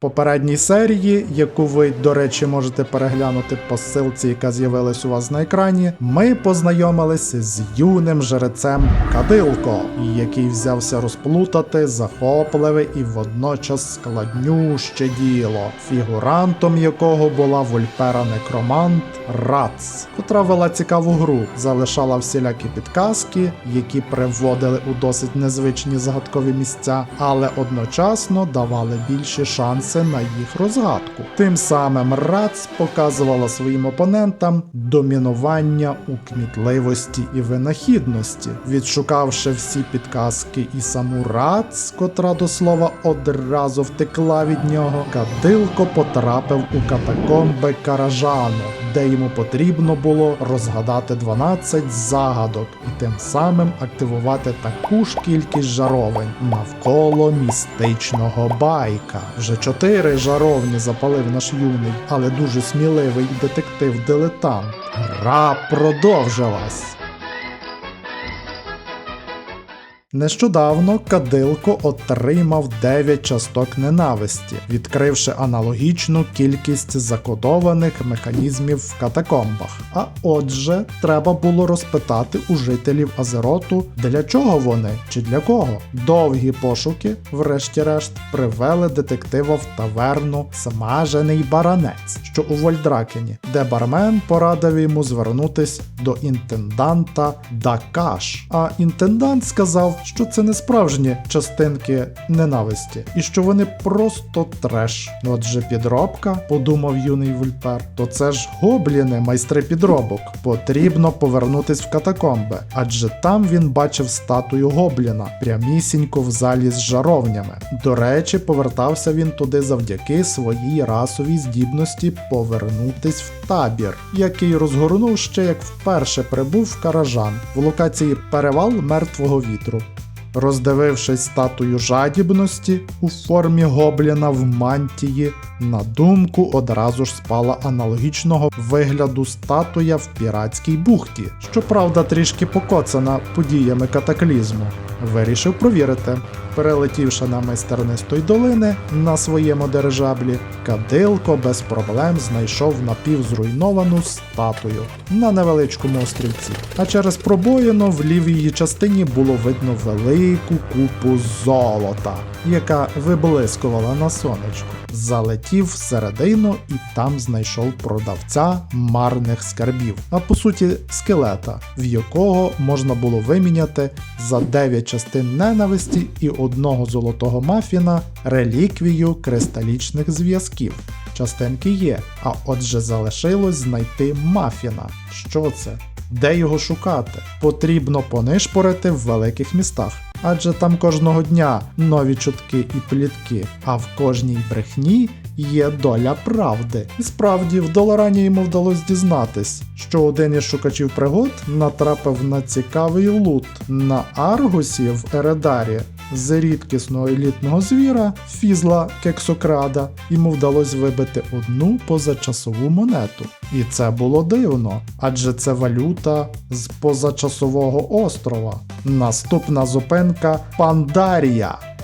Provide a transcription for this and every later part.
попередній серії, яку ви, до речі, можете переглянути по ссылці, яка з'явилась у вас на екрані, ми познайомилися з юним жрецем Кадилко, який взявся розплутати захопливе і водночас складнюще діло, фігурантом якого була вольпера некромант Рац, котра вела цікаву гру, залишала всілякі підказки, які приводили у досить незвичні загадкові місця, але одночасно давали більші шанси на їх розгадку. Тим самим Рац показувала своїм опонентам домінування у кмітливості і винахідності, відшукавши всі підказки і саму Рац, котра до слова одразу втекла від нього, Кадилко потрапив у катакомби Каражану, де йому потрібно було розгадати 12 загадок і тим самим активувати таку ж кількість жаровень навколо містичного байка. Вже чотири жаровні запалив наш юний, але дуже сміливий детектив-дилетант. Гра продовжилась. Нещодавно Кадилко отримав 9 часток ненависті, відкривши аналогічну кількість закодованих механізмів в катакомбах. А отже, треба було розпитати у жителів Азероту, для чого вони чи для кого. Довгі пошуки, врешті-решт, привели детектива в таверну Смажений баранець, що у Вольдракені, де бармен порадив йому звернутись до інтенданта Дакаш. А інтендант сказав, що це не справжні частинки ненависті, і що вони просто треш. Отже, підробка, подумав юний вульпер, то це ж гобліни, майстри підробок. Потрібно повернутись в катакомби, адже там він бачив статую гобліна прямісінько в залі з жаровнями. До речі, повертався він туди завдяки своїй расовій здібності повернутись в табір, який розгорнув ще як вперше прибув в Каражан в локації Перевал мертвого вітру. Роздивившись статую жадібності у формі гобліна в мантії, на думку одразу ж спала аналогічного вигляду статуя в піратській бухті, щоправда трішки покоцана подіями катаклізму. Вирішив провірити. Перелетівши на майстернистої долини на своєму дирижаблі, Кадилко без проблем знайшов напівзруйновану статую на невеличкому острівці. А через пробоїно в лівій частині було видно велику купу золота, яка виблискувала на сонечку. Залетів всередину і там знайшов продавця марних скарбів, а по суті скелета, в якого можна було виміняти за 9 частин ненависті і одного золотого мафіна реліквію кристалічних зв'язків. Частинки є, а отже залишилось знайти мафіна. Що це? Де його шукати? Потрібно понишпорити в великих містах. Адже там кожного дня нові чутки і плітки, а в кожній брехні є доля правди. І справді в Долорані йому вдалося дізнатись, що один із шукачів пригод натрапив на цікавий лут на Аргусі в Ередарі. З рідкісного елітного звіра фізла кексокрада йому вдалося вибити одну позачасову монету. І це було дивно, адже це валюта з позачасового острова. Наступна зупинка Пандарія.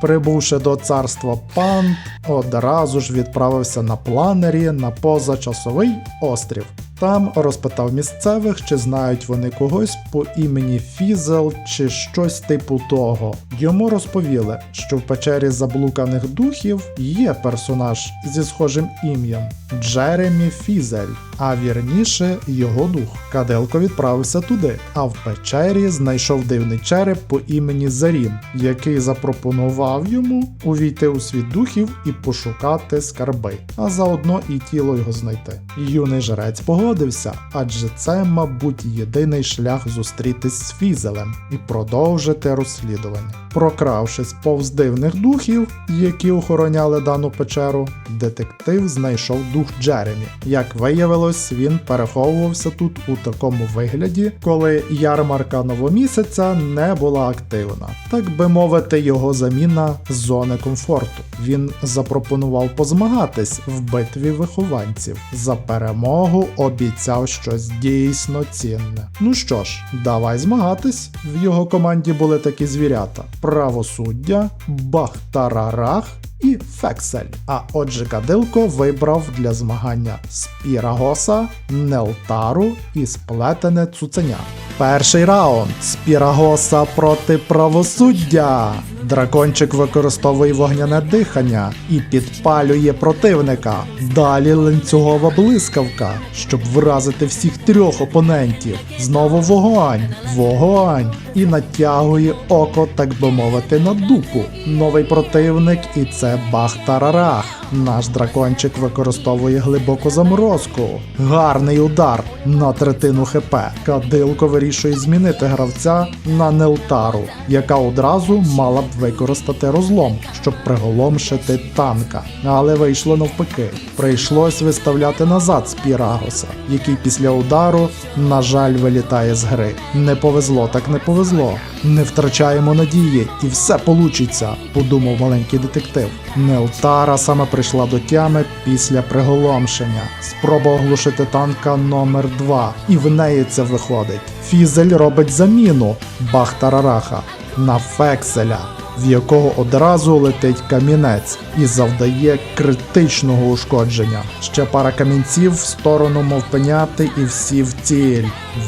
Прибувши до царства Панд, одразу ж відправився на планері на позачасовий острів. Там розпитав місцевих, чи знають вони когось по імені Фізел чи щось типу того. Йому розповіли, що в печері заблуканих духів є персонаж зі схожим ім'ям Джеремі Фізель, а вірніше його дух. Каделко відправився туди, а в печері знайшов дивний череп по імені Зарін, який запропонував йому увійти у світ духів і пошукати скарби, а заодно і тіло його знайти. Юний жрець погодився, адже це, мабуть, єдиний шлях зустрітись з Фізелем і продовжити розслідування. Прокравшись повз дивних духів, які охороняли дану печеру, детектив знайшов дух Джеремі. Як виявилось, він переховувався тут у такому вигляді, коли ярмарка новомісяця не була активна. Так би мовити, його заміна з зони комфорту. Він запропонував позмагатись в битві вихованців. За перемогу обіцяв щось дійсно цінне. Ну що ж, давай змагатись. В його команді були такі звірята: правосуддя, Бахтарарах і Фексель. А отже, Кадилко вибрав для змагання Спірагоса, Нелтару і сплетене цуценя. Перший раунд Спірагоса проти правосуддя. Дракончик використовує вогняне дихання і підпалює противника. Далі ланцюгова блискавка, щоб вразити всіх трьох опонентів. Знову вогонь, вогонь і натягує око, так би мовити, на дупу. Новий противник, і це Бахтарарах. Наш дракончик використовує глибоку заморозку. Гарний удар на третину ХП. Кадилко вирішує змінити гравця на Нелтару, яка одразу мала б використати розлом, щоб приголомшити танка. Але вийшло навпаки. Прийшлось виставляти назад Спірагоса, який після удару, на жаль, вилітає з гри. Не повезло, так не повезло. Не втрачаємо надії, і все получиться, подумав маленький детектив. Нелтара саме прийшла до тями після приголомшення. Спроба оглушити танка номер 2 і в неї це виходить. Фізель робить заміну Бахтарараха на Фекселя, в якого одразу летить камінець і завдає критичного ушкодження. Ще пара камінців в сторону мовпеняти і всі в ціль.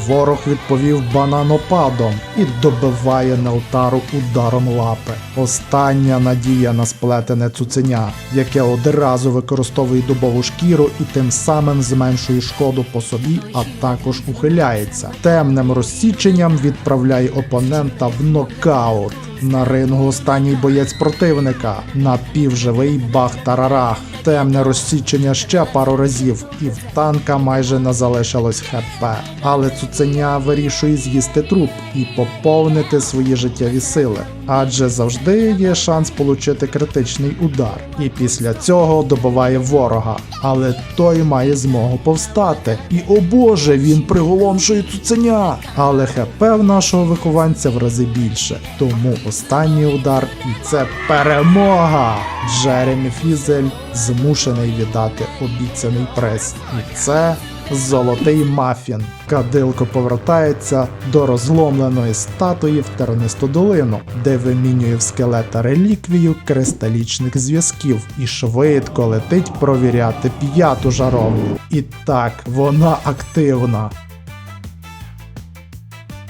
Ворог відповів бананопадом і добиває Нелтару ударом лапи. Остання надія на сплетене цуценя, яке одразу використовує дубову шкіру і тим самим зменшує шкоду по собі, а також ухиляється. Темним розсіченням відправляє опонента в нокаут. На рингу останній боєць противника, напівживий Бахтарарах. Темне розсічення ще пару разів, і в танка майже не залишилось хп. Але цуценя вирішує з'їсти труп і поповнити свої життєві сили. Адже завжди є шанс получити критичний удар. І після цього добиває ворога. Але той має змогу повстати. І о боже, він приголомшує цуценя. Але хп в нашого вихованця в рази більше. Тому останній удар і це перемога. Джеремі Фізель змушений віддати обіцяний приз. І це золотий мафін. Кадилко повертається до розломленої статуї в тернисту долину, де вимінює в скелета реліквію кристалічних зв'язків і швидко летить провіряти п'яту жаровню. І так, вона активна.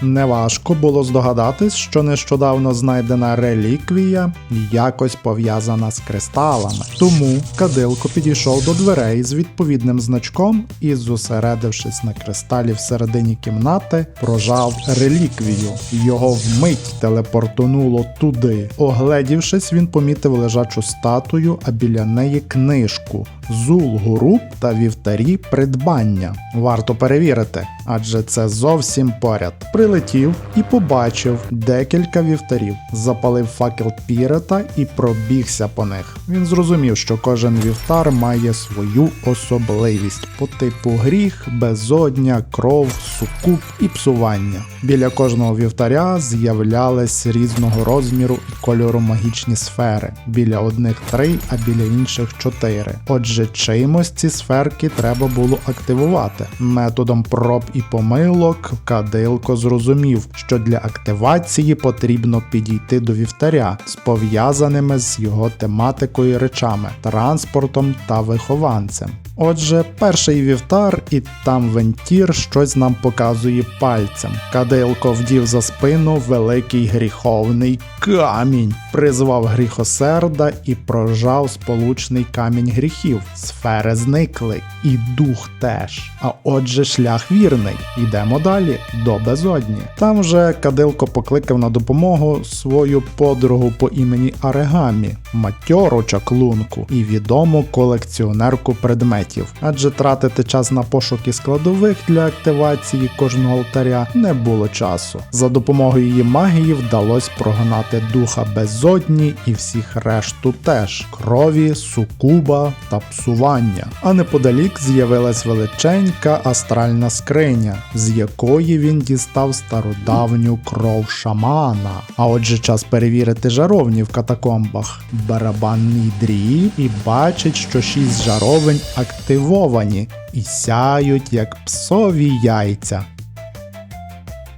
Неважко було здогадатись, що нещодавно знайдена реліквія якось пов'язана з кристалами. Тому кадилко підійшов до дверей з відповідним значком і, зосередившись на кристалі всередині кімнати, прожав реліквію. Його вмить телепортонуло туди. Огледівшись, він помітив лежачу статую, а біля неї книжку Зул Гуру та вівтарі придбання. Варто перевірити, адже це зовсім поряд. Прилетів і побачив декілька вівтарів, запалив факел Пірета і пробігся по них. Він зрозумів, що кожен вівтар має свою особливість по типу гріх, безодня, кров, сукуп і псування. Біля кожного вівтаря з'являлись різного розміру і кольору магічні сфери. Біля одних три, а біля інших чотири. Отже, чимось ці сферки треба було активувати. Методом проб і помилок кадилко зрозумів, що для активації потрібно підійти до вівтаря з пов'язаними з його тематикою речами, транспортом та вихованцем. Отже, перший вівтар, і там вентір щось нам показує пальцем. Кадилко вдів за спину великий гріховний камінь, призвав гріхосерда і прожав сполучний камінь гріхів. Сфери зникли, і дух теж. А отже, шлях вірний. Йдемо далі до безодні. Там же Кадилко покликав на допомогу свою подругу по імені Арегамі, матьору чаклунку і відому колекціонерку предметів. Адже тратити час на пошуки складових для активації кожного алтаря не було часу. За допомогою її магії вдалося прогнати духа безодні і всіх решту теж крові, сукуба та псування. А неподалік з'явилась величенька астральна скриня, з якої він дістав стародавню кров шамана. А отже, час перевірити жаровні в катакомбах. Барабанний дріб і бачить, що шість жаровень активовані і сяють як псові яйця.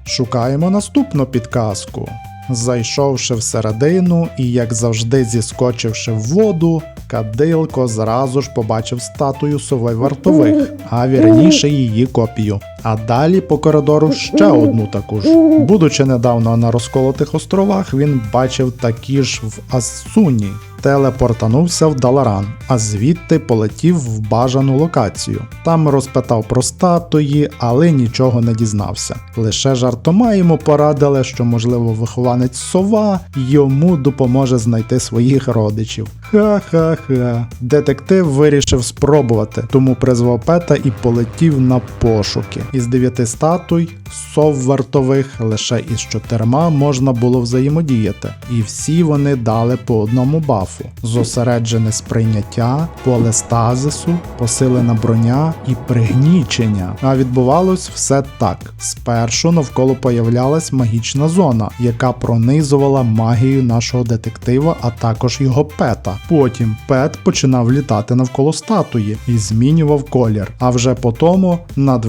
Шукаємо наступну підказку. Зайшовши всередину і, як завжди, зіскочивши в воду, Кадилко зразу ж побачив статую сови вартових, а вірніше її копію. А далі по коридору ще одну таку ж. Будучи недавно на розколотих островах, він бачив такі ж в Ассуні. Телепортанувся в Даларан, а звідти полетів в бажану локацію. Там розпитав про статуї, але нічого не дізнався. Лише жартома йому порадили, що, можливо, вихованець сова йому допоможе знайти своїх родичів. Ха-ха-ха. Детектив вирішив спробувати, тому призвав пета і полетів на пошуки. Із дев'яти статуй, сов вартових, лише із чотирма можна було взаємодіяти, і всі вони дали по одному бафу: зосереджене сприйняття, поле стазису, посилена броня і пригнічення. А відбувалось все так: спершу навколо появлялась магічна зона, яка пронизувала магію нашого детектива, а також його пета. Потім пет починав літати навколо статуї і змінював колір. А вже по тому над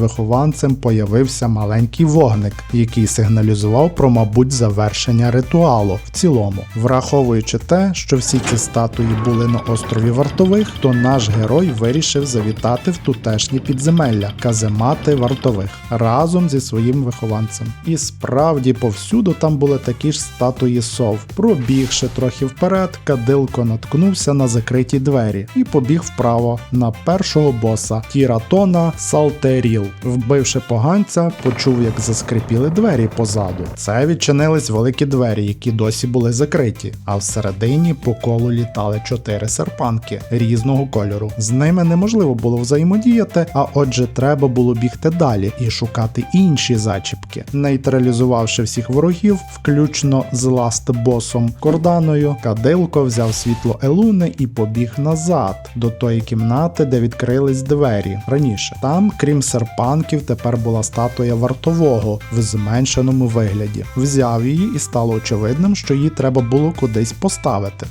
вихованцем появився маленький вогник, який сигналізував про, мабуть, завершення ритуалу в цілому. Враховуючи те, що всі ці статуї були на острові вартових, то наш герой вирішив завітати в тутешні підземелля каземати вартових разом зі своїм вихованцем. І справді повсюду там були такі ж статуї сов. Пробігши трохи вперед, кадилко наткнувся на закриті двері і побіг вправо на першого боса Тіратона Салтеріл. Вбивши поганця, почув, як заскрипіли двері позаду. Це відчинились великі двері, які досі були закриті, а всередині по колу літали чотири серпанки різного кольору. З ними неможливо було взаємодіяти, а отже, треба було бігти далі і шукати інші зачіпки. Нейтралізувавши всіх ворогів, включно з ласт-босом Корданою, Кадилко взяв світло Елуни і побіг назад до тої кімнати, де відкрились двері раніше. Там, крім серпанків, тепер була статуя вартового в зменшеному вигляді. Взяв її і стало очевидним, що її треба було кудись поставити.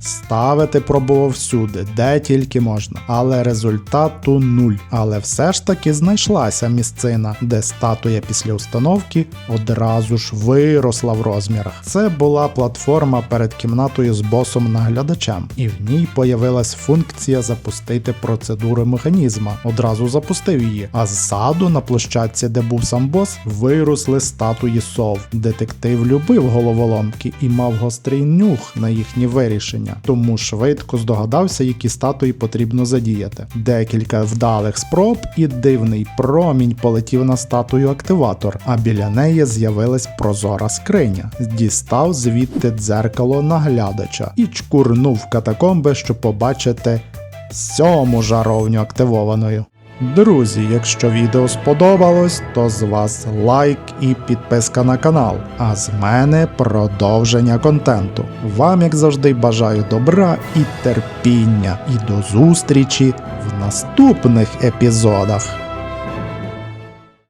Ставити пробував всюди, де тільки можна, але результату нуль. Але все ж таки знайшлася місцина, де статуя після установки одразу ж виросла в розмірах. Це була платформа перед кімнатою з босом наглядачем, і в ній появилась функція запустити процедуру механізма. Одразу запустив її. А ззаду на площадці, де був сам бос, виросли статуї сов. Детектив любив головоломки і мав гострий нюх на їхні вирішення тому швидко здогадався, які статуї потрібно задіяти. Декілька вдалих спроб, і дивний промінь полетів на статую активатор, а біля неї з'явилась прозора скриня. Дістав звідти дзеркало наглядача і чкурнув катакомби, щоб побачити сьому жаровню активованою. Друзі, якщо відео сподобалось, то з вас лайк і підписка на канал. А з мене продовження контенту. Вам, як завжди, бажаю добра і терпіння. І до зустрічі в наступних епізодах.